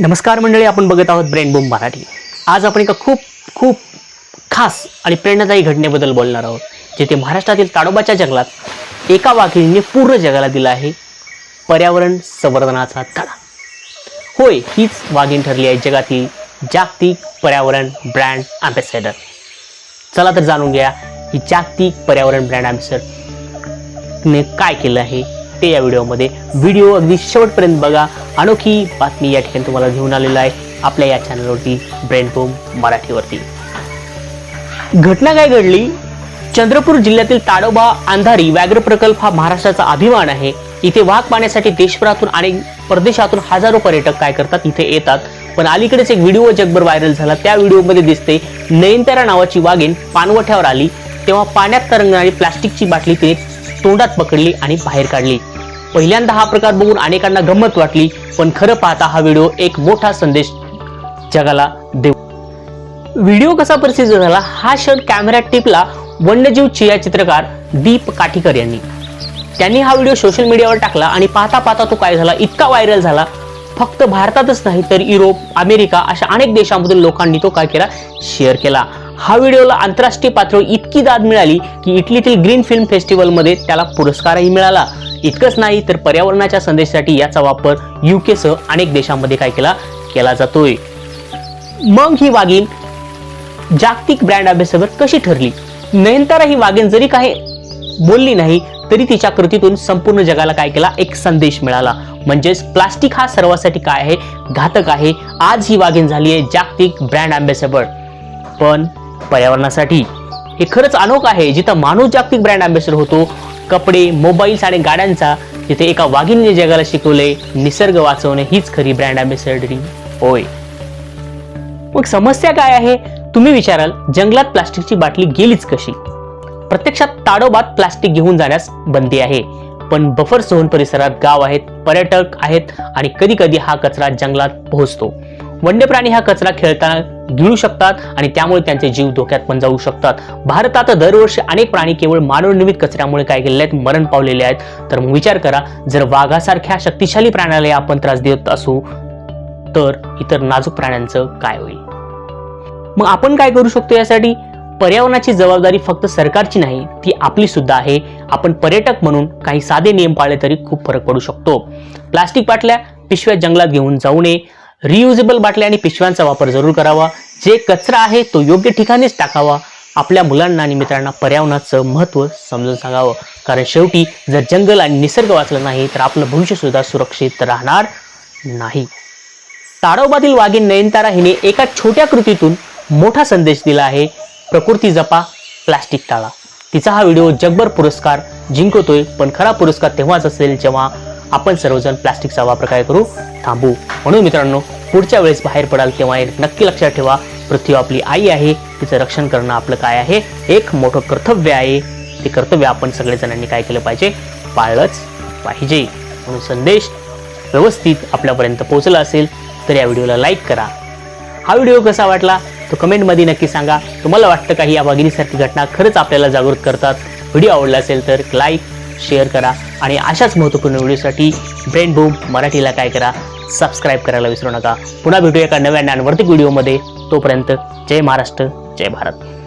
नमस्कार मंडळी आपण बघत आहोत ब्रेन बूम मराठी. आज आपण एका खूप खूप खास आणि प्रेरणादायी घटनेबद्दल बोलणार आहोत जिथे महाराष्ट्रातील ताडोबाच्या जंगलात एका वाघिणीने पूर्ण जगाला दिला आहे पर्यावरण संवर्धनाचा धडा. होय हीच वाघीण ठरली आहे जगातील जागतिक पर्यावरण ब्रँड अँबॅसेडर. चला तर जाणून घ्या ही जागतिक पर्यावरण ब्रँड अँबॅसेडर ने काय केलं आहे ते या व्हिडिओमध्ये. व्हिडिओ अगदी शेवटपर्यंत बघा. अनोखी बातमी या ठिकाणी तुम्हाला घेऊन आलेला आहे आपल्या या चॅनलवरती ब्रेन बूम मराठीवरती. घटना काय घडली? चंद्रपूर जिल्ह्यातील ताडोबा अंधारी व्याघ्र प्रकल्प हा महाराष्ट्राचा अभिमान आहे. इथे वाघ पाहण्यासाठी देशभरातून आणि परदेशातून हजारो पर्यटक काय करतात इथे येतात. पण अलीकडेच एक व्हिडिओ जगभर व्हायरल झाला. त्या व्हिडिओमध्ये दिसते नयनतारा नावाची वाघीण पानवठ्यावर आली. तेव्हा पाण्यात तरंगणारी प्लास्टिकची बाटली तिने तोंडात पकडली आणि बाहेर काढली. पहिल्यांदा हा प्रकार बघून अनेकांना गंमत वाटली पण खरं पाहता हा व्हिडिओ एक मोठा संदेश जगाला देऊ. व्हिडिओ कसा प्रसिद्ध झाला? हा क्षण कॅमेऱ्यात टिपला वन्यजीव छायाचित्रकार दीप काठीकर यांनी. त्यांनी हा व्हिडिओ सोशल मीडियावर टाकला आणि पाहता पाहता तो काय झाला? इतका व्हायरल झाला. फक्त भारतातच नाही तर युरोप अमेरिका अशा अनेक देशांमधील लोकांनी तो काय केला? शेअर केला. हा व्हिडिओला आंतरराष्ट्रीय पातळीवर इतकी दाद मिळाली की इटलीतील ग्रीन फिल्म फेस्टिवलमध्ये त्याला पुरस्कारही मिळाला. इतकंच नाही तर पर्यावरणाच्या संदेशासाठी याचा वापर युकेसह अनेक देशांमध्ये काय केला? केला जातोय. मग ही वाघीण जागतिक ब्रँड अभ्यासावर कशी ठरली? नयनतारा ही वाघीण जरी काही बोलली नाही तरी तिच्या कृतीतून संपूर्ण जगाला काय केला? एक संदेश मिळाला. म्हणजेच प्लास्टिक हा सर्वासाठी काय आहे? घातक आहे. आज ही वाघीण झाली आहे जागतिक ब्रँड अँबेसेडर. पण पर्यावरणासाठी. हे खरंच अनोख आहे जिथं माणूस जागतिक ब्रँड अँबेसिडर होतो कपडे मोबाईल्स आणि गाड्यांचा जिथे एका वाघिणीने जगाला शिकवले निसर्ग वाचवणे हीच खरी ब्रँड अँबेसिडरी होय. मग समस्या काय आहे? तुम्ही विचाराल जंगलात प्लास्टिकची बाटली गेलीच कशी? प्रत्यक्षात ताडोबात प्लास्टिक घेऊन जाण्यास बंदी आहे. पण बफर सोहन परिसरात गाव आहेत पर्यटक आहेत आणि कधी कधी हा कचरा जंगलात पोहोचतो. वन्य प्राणी हा कचरा खेळताना गिळू शकतात आणि त्यामुळे त्यांचे जीव धोक्यात पण जाऊ शकतात. भारतात दरवर्षी अनेक प्राणी केवळ मानवनिर्मित कचऱ्यामुळे काय केलेले आहेत? मरण पावलेले आहेत. तर मग विचार करा जर वाघासारख्या शक्तिशाली प्राण्याला आपण त्रास देत असू तर इतर नाजूक प्राण्यांचं काय होईल? मग आपण काय करू शकतो यासाठी? पर्यावरणाची जबाबदारी फक्त सरकारची नाही ती आपली सुद्धा आहे. आपण पर्यटक म्हणून काही साधे नियम पाळले तरी खूप फरक पडू शकतो. प्लास्टिक बाटल्या पिशव्या जंगलात घेऊन जाऊ नये. रियुजेबल बाटल्या आणि पिशव्यांचा वापर जरूर करावा. जे कचरा आहे तो योग्य ठिकाणीच टाकावा. आपल्या मुलांना आणि मित्रांना पर्यावरणाचं महत्त्व समजून सांगावं. कारण शेवटी जर जंगल आणि निसर्ग वाचलं नाही तर आपलं भविष्य सुद्धा सुरक्षित राहणार नाही. ताडोबातील वाघीण नयनतारा हिने एका छोट्या कृतीतून मोठा संदेश दिला आहे. प्रकृती जपा प्लास्टिक टाळा. तिचा हा व्हिडिओ जगभर पुरस्कार जिंकतोय पण खरा पुरस्कार तेव्हाच असेल जेव्हा आपण सर्वजण प्लास्टिकचा वापर काय करू? थांबू. म्हणून मित्रांनो पुढच्या वेळेस बाहेर पडाल तेव्हा एक नक्की लक्षात ठेवा. पृथ्वी आपली आई आहे तिचं रक्षण करणं आपलं काय आहे? एक मोठं कर्तव्य आहे. ते कर्तव्य आपण सगळेजणांनी काय केलं पाहिजे? पाळलंच पाहिजे. म्हणून संदेश व्यवस्थित आपल्यापर्यंत पोहोचला असेल तर या व्हिडिओला लाईक करा. हा व्हिडिओ कसा वाटला? तो कमेंटमध्ये नक्की सांगा. तुम्हाला वाटतं काही या वाघिणीसारखी घटना खरंच आपल्याला जागृत करतात? व्हिडिओ आवडला असेल तर लाईक शेअर करा. आणि अशाच महत्त्वपूर्ण व्हिडिओसाठी ब्रेन बूम मराठीला काय करा? सबस्क्राईब करायला विसरू नका. पुन्हा भेटूया एका नव्या ज्ञानवर्तिक व्हिडिओमध्ये तोपर्यंत जय महाराष्ट्र जय भारत.